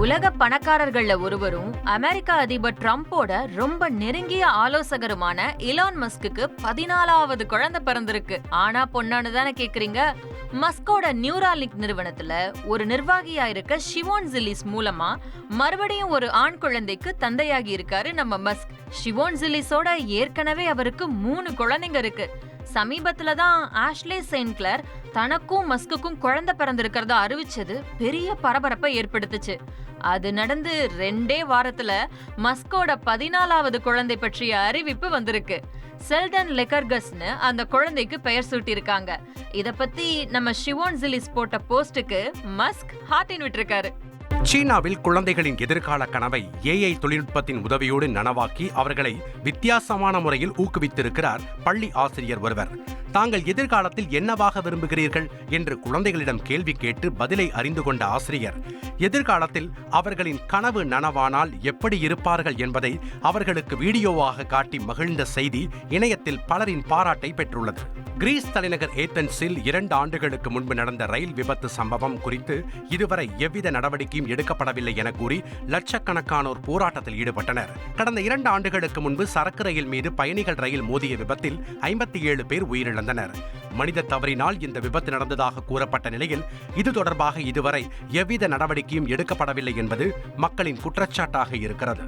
உலக பணக்காரர்கள்ல ஒருவரும் அமெரிக்க அதிபர் ட்ரம்போட ரொம்ப நெருங்கிய ஆலோசகருமான இலான் மஸ்க்கு பதினாலாவது குழந்தை பிறந்திருக்கு. ஆனா பொண்ணானு தானே கேக்குறீங்க? மஸ்கோட நியூராலிக் நிறுவனத்துல ஒரு நிர்வாகியா இருக்க ஷிவோன் ஜில்லிஸ் மூலமா மறுபடியும் ஒரு ஆண் குழந்தைக்கு தந்தையாகி இருக்காரு நம்ம மஸ்க். ஷிவோன் ஜில்லிஸோட ஏற்கனவே அவருக்கு மூணு குழந்தைங்க இருக்கு. சமீபத்துல தான் ஆஷ்லே செயின்க்ளர் தனக்கும் மஸ்குக்கும் குழந்தை பிறந்திருக்கிறத அறிவிச்சது பெரிய பரபரப்பை ஏற்படுத்துச்சு. அது நடந்து ரெண்டே வாரத்துல மஸ்கோட பதினாலாவது குழந்தை பற்றிய அறிவிப்பு வந்திருக்கு. செல்டன் லெக்கர்கஸ்னு அந்த குழந்தைக்கு பெயர் சூட்டியிருக்காங்க. இத பத்தி நம்ம ஷிவோன் ஜிலிஸ் போட்ட போஸ்டுக்கு மஸ்க் ஹார்டின் விட்டுருக்காரு. சீனாவில் குழந்தைகளின் எதிர்கால கனவை ஏஐ தொழில்நுட்பத்தின் உதவியோடு நனவாக்கி அவர்களை வித்தியாசமான முறையில் ஊக்குவித்திருக்கிறார் பள்ளி ஆசிரியர் ஒருவர். தாங்கள் எதிர்காலத்தில் என்னவாக விரும்புகிறீர்கள்? என்று குழந்தைகளிடம் கேள்வி கேட்டு பதிலை அறிந்து கொண்ட ஆசிரியர். எதிர்காலத்தில் அவர்களின் கனவு நனவானால் எப்படி இருப்பார்கள் என்பதை அவர்களுக்கு வீடியோவாக காட்டி மகிழ்ந்த செய்தி இணையத்தில் பலரின் பாராட்டை பெற்றுள்ளது. கிரீஸ் தலைநகர் ஏத்தன்ஸில் இரண்டு ஆண்டுகளுக்கு முன்பு நடந்த ரயில் விபத்து சம்பவம் குறித்து இதுவரை எவ்வித நடவடிக்கையும் எடுக்கப்படவில்லை என கூறி லட்சக்கணக்கானோர் போராட்டத்தில் ஈடுபட்டனர். கடந்த இரண்டு ஆண்டுகளுக்கு முன்பு சரக்கு ரயில் மீது பயணிகள் ரயில் மோதிய விபத்தில் ஐம்பத்தி ஏழு பேர் உயிரிழந்தனர். மனித தவறினால் இந்த விபத்து நடந்ததாக கூறப்பட்ட நிலையில் இது தொடர்பாக இதுவரை எவ்வித நடவடிக்கையும் எடுக்கப்படவில்லை என்பது மக்களின் குற்றச்சாட்டாக இருக்கிறது.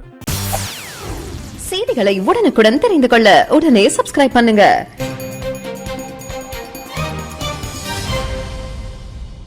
செய்திகளை உடனுக்குடன் தெரிந்து கொள்ள உடனே சப்ஸ்கிரைப் பண்ணுங்க.